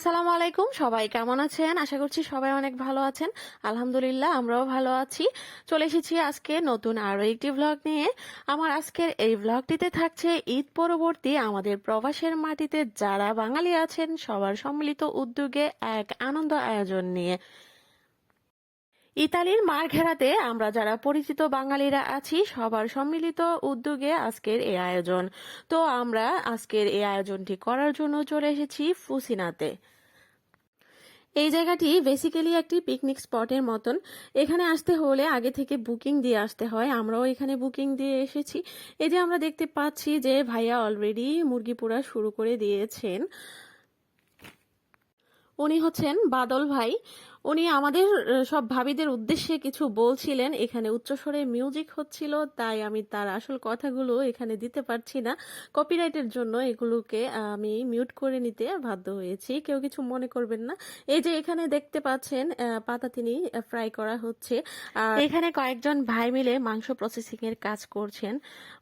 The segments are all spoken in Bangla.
আসসালামু আলাইকুম। সবাই কেমন আছেন? আশা করছি সবাই অনেক ভালো আছেন। আলহামদুলিল্লাহ, আমরাও ভালো আছি। চলে এসেছি আজকে নতুন আরও একটি ভ্লগ নিয়ে। আমার আজকের এই ভ্লগটিতে থাকছে ঈদ পরবর্তী আমাদের প্রবাসের মাটিতে যারা বাঙালি আছেন, সবার সম্মিলিত উদ্যোগে এক আনন্দ আয়োজন নিয়ে। ইতালির মারঘেরাতে আমরা যারা পরিচিত বাঙালিরা আছি, সবার সম্মিলিত উদ্যোগে আজকের এই আয়োজন। তো আমরা আজকের এই আয়োজনটি করার জন্য চলে এসেছি ফুসিনাতে। এই জায়গাটি বেসিক্যালি একটি পিকনিক স্পটের মতন। এখানে আসতে হলে আগে থেকে বুকিং দিয়ে আসতে হয়। আমরাও এখানে বুকিং দিয়ে এসেছি। এই যে আমরা দেখতে পাচ্ছি যে ভাইয়া অলরেডি মুরগি পোড়া শুরু করে দিয়েছেন। উনি হচ্ছেন বাদল ভাই। উনি আমাদের সব ভাবিদের উদ্দেশ্যে কিছু বলছিলেন। এখানে উচ্চস্বরে মিউজিক হচ্ছিল, তাই আমি তার আসল কথাগুলো এখানে দিতে পারছি না। কপিরাইটের জন্য এগুলোকে আমি মিউট করে নিতে বাধ্য হয়েছি। কেউ কিছু মনে করবেন না। এই যে এখানে দেখতে পাচ্ছেন পাতা তিনি ফ্রাই করা হচ্ছে। আর এখানে কয়েকজন ভাই মিলে মাংস প্রসেসিং এর কাজ করছেন।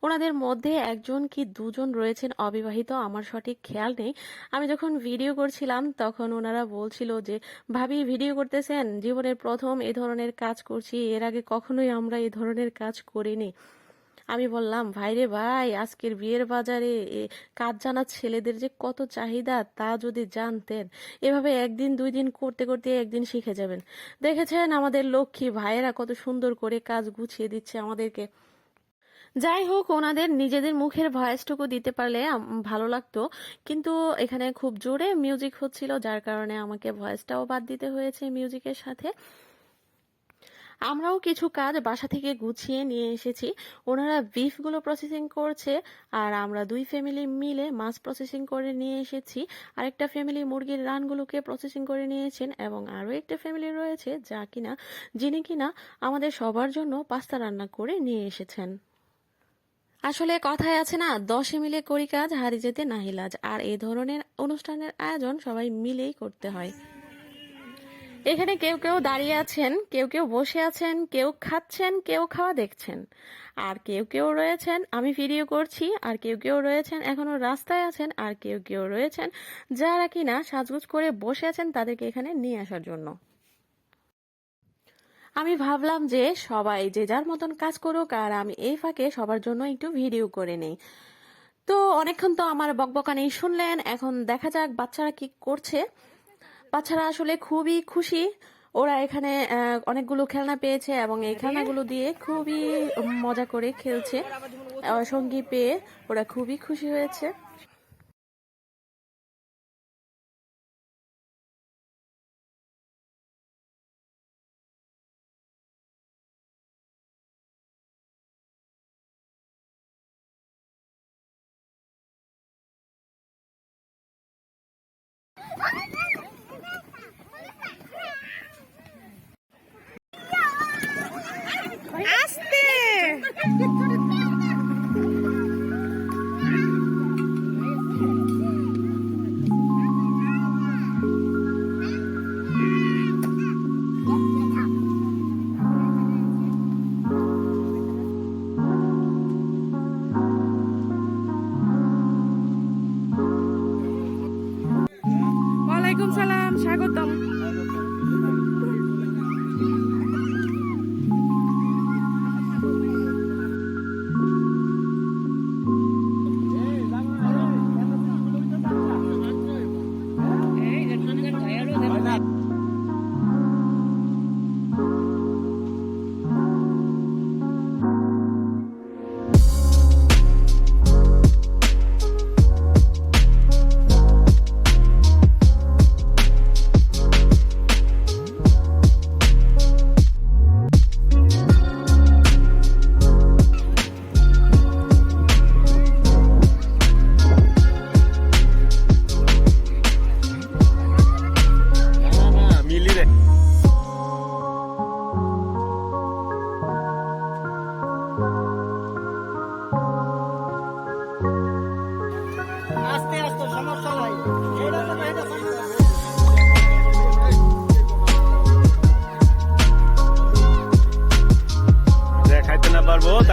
ওনাদের মধ্যে একজন কি দুজন রয়েছেন অবিবাহিত, আমার সঠিক খেয়াল নেই। আমি যখন ভিডিও করছিলাম, তখন ওনারা বলছিল যে, ভাবি ভিডিও করতেছেন? জীবনের প্রথম এ ধরনের কাজ করছি, এর আগে কখনোই আমরা এ ধরনের কাজ করিনি। আমি বললাম ভাইরে ভাই, আজকের বিয়ের বাজারে কাজ জানা ছেলেদের যে কত চাহিদা তা যদি জানতেন, এভাবে একদিন, দুই দিন করতে করতে একদিন শিখে যাবেন। দেখেছেন আমাদের লক্ষ্মী ভাইয়েরা কত সুন্দর করে কাজ গুছিয়ে দিচ্ছে আমাদেরকে। যাই হোক, ওনাদের নিজেদের মুখের ভয়েসটুকু দিতে পারলে ভালো লাগতো। কিন্তু এখানে খুব জোরে মিউজিক হচ্ছিল, যার কারণে আমাকে ভয়েসটাও বাদ দিতে হয়েছে মিউজিকের সাথে। আমরাও কিছু কাজ বাসা থেকে গুছিয়ে নিয়ে এসেছি। ওনারা বিফগুলো প্রসেসিং করছে, আর আমরা দুই ফ্যামিলি মিলে মাছ প্রসেসিং করে নিয়ে এসেছি। আরেকটা ফ্যামিলি মুরগির রানগুলোকে প্রসেসিং করে নিয়েছেন, এবং আরও একটা ফ্যামিলি রয়েছে, যা কিনা, যিনি কিনা আমাদের সবার জন্য পাস্তা রান্না করে নিয়ে এসেছেন। আসলে কথায় আছে না, দশে মিলে করি কাজ, হারি যেতে নাহিলাজ আর এই ধরনের অনুষ্ঠানের আয়োজন সবাই মিলেই করতে হয়। এখানে কেউ কেউ দাঁড়িয়ে আছেন, কেউ কেউ বসে আছেন, কেউ খাচ্ছেন, কেউ খাওয়া দেখছেন। আর কেউ কেউ রয়েছেন, আমি ভিডিও করছি, আর কেউ কেউ রয়েছেন, এখনও রাস্তায় আছেন, আর কেউ কেউ রয়েছেন, যারা কিনা সাজগুজ করে বসে আছেন তাদেরকে এখানে নিয়ে আসার জন্য। আমি ভাবলাম যে সবাই যে যার মতন কাজ করুক আর আমি এই ফাঁকে সবার জন্য একটু ভিডিও করে নেই। তো অনেকক্ষণ তো আমার বকবকানি শুনলেন, এখন দেখা যাক বাচ্চারা কি করছে। বাচ্চারা আসলে খুবই খুশি। ওরা এখানে অনেকগুলো খেলনা পেয়েছে এবং এই খেলনাগুলো দিয়ে খুবই মজা করে খেলছে। সঙ্গী পেয়ে ওরা খুবই খুশি হয়েছে।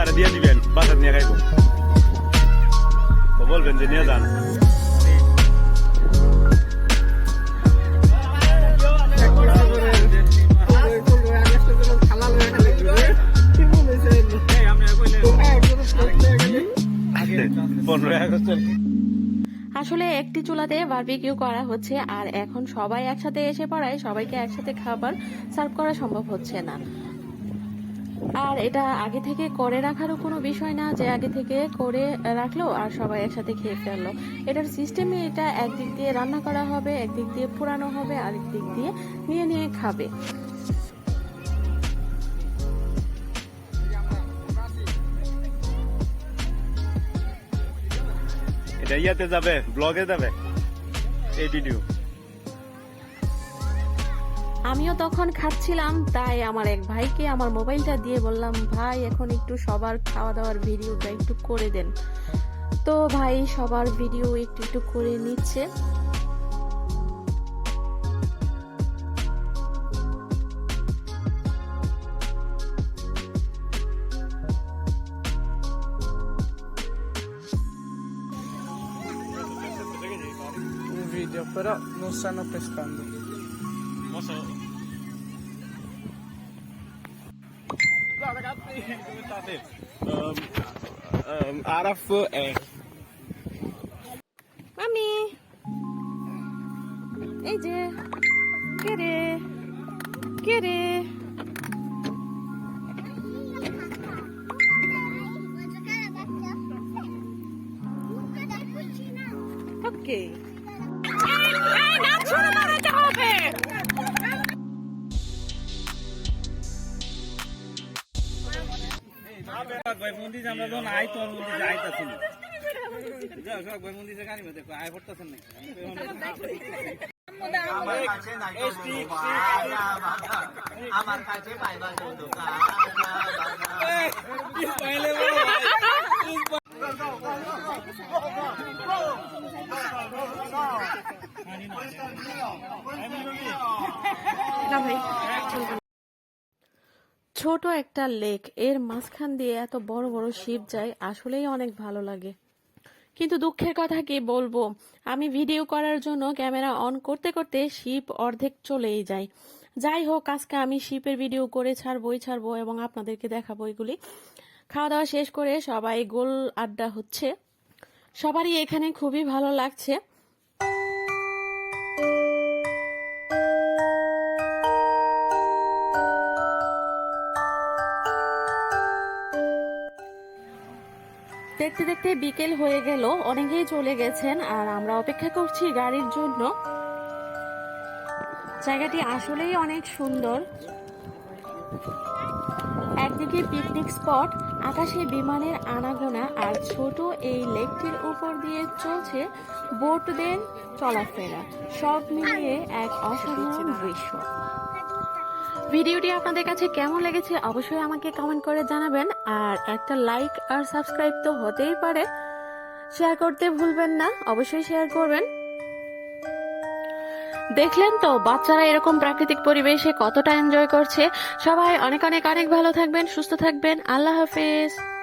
আর দিয়ে দিবেন, বাজার নিয়ে খাইব। তো বলবেন যে, নিয়ে যান। পনেরোই আসলে একটি চুলাতে বারবিকিউ করা হচ্ছে, আর এখন সবাই একসাথে এসে পড়ায় সবাইকে একসাথে খাবার সার্ভ করা সম্ভব হচ্ছে না। আর এটা আগে থেকে করে রাখারও কোনো বিষয় না, যে আগে থেকে করে রাখল আর সবাই একসাথে খেয়ে ফেলল। এটার সিস্টেমে এটা একদিক দিয়ে রান্না করা হবে, একদিক দিয়ে পুরানো হবে আরেক দিক দিয়ে নিয়ে নিয়ে খাবে। এটা ইয়াতে যাবে ব্লগে যাবে, এই ভিডিও আমিও তখন খাচ্ছিলাম তাই আমার এক ভাইকে আমার মোবাইলটা দিয়ে বললাম ভাই এখন একটু সবার খাওয়া দাওয়ার ভিডিওটা একটু করে দেন তো ভাই সবার ভিডিও একটু একটু করে নিচ্ছে video, però non stanno pescando. Ciao ragazzi, come state? Um, um, Araf è মামি এই যে কে রে কে রে ওকে ভাই মন্দির আমরা যখন আই তোর মন্দির আইতাছি না যাও সব ভাই মন্দিরে গাড়ি মধ্যে আয় পড়তাছেন নাকি আমার কাছে পাইবার দোকান ভাই ছোট একটা লেক, এর মাঝখান দিয়ে এত বড় বড় শিপ যায়, আসলেই অনেক ভালো লাগে। কিন্তু দুঃখের কথা কি বলব? আমি ভিডিও করার জন্য ক্যামেরা অন করতে করতে শিপ অর্ধেক চলেই যায়। যাই হোক, আজকে আমি শিপের ভিডিও করে ছাড়বই ছাড়বো এবং আপনাদেরকে দেখাবো এগুলি। খাওয়া দাওয়া শেষ করে সবাই গোল আড্ডা হচ্ছে। সবারই এখানে খুবই ভালো লাগছে। দেখতে দেখতে বিকেল হয়ে গেল অনেকেই চলে গেছেন আর আমরা অপেক্ষা করছি গাড়ির জন্য। জায়গাটি আসলেই অনেক সুন্দর। একদিকে পিকনিক স্পট আকাশে বিমানের আনাগোনা আর ছোট এই লেকটির উপর দিয়ে চলছে বোটদের চলাফেরা। সব মিলিয়ে এক অসাধারণ দৃশ্য। ভিডিওটি আপনাদের কাছে কেমন লেগেছে অবশ্যই আমাকে কমেন্ট করে জানাবেন। আর একটা লাইক আর সাবস্ক্রাইব তো হতেই পারে। শেয়ার করতে ভুলবেন না, অবশ্যই শেয়ার করবেন। দেখলেন তো, বাচ্চারা এরকম প্রাকৃতিক পরিবেশে কতটা এনজয় করছে। সবাই অনেক অনেক অনেক ভালো থাকবেন, সুস্থ থাকবেন। আল্লাহ হাফেজ।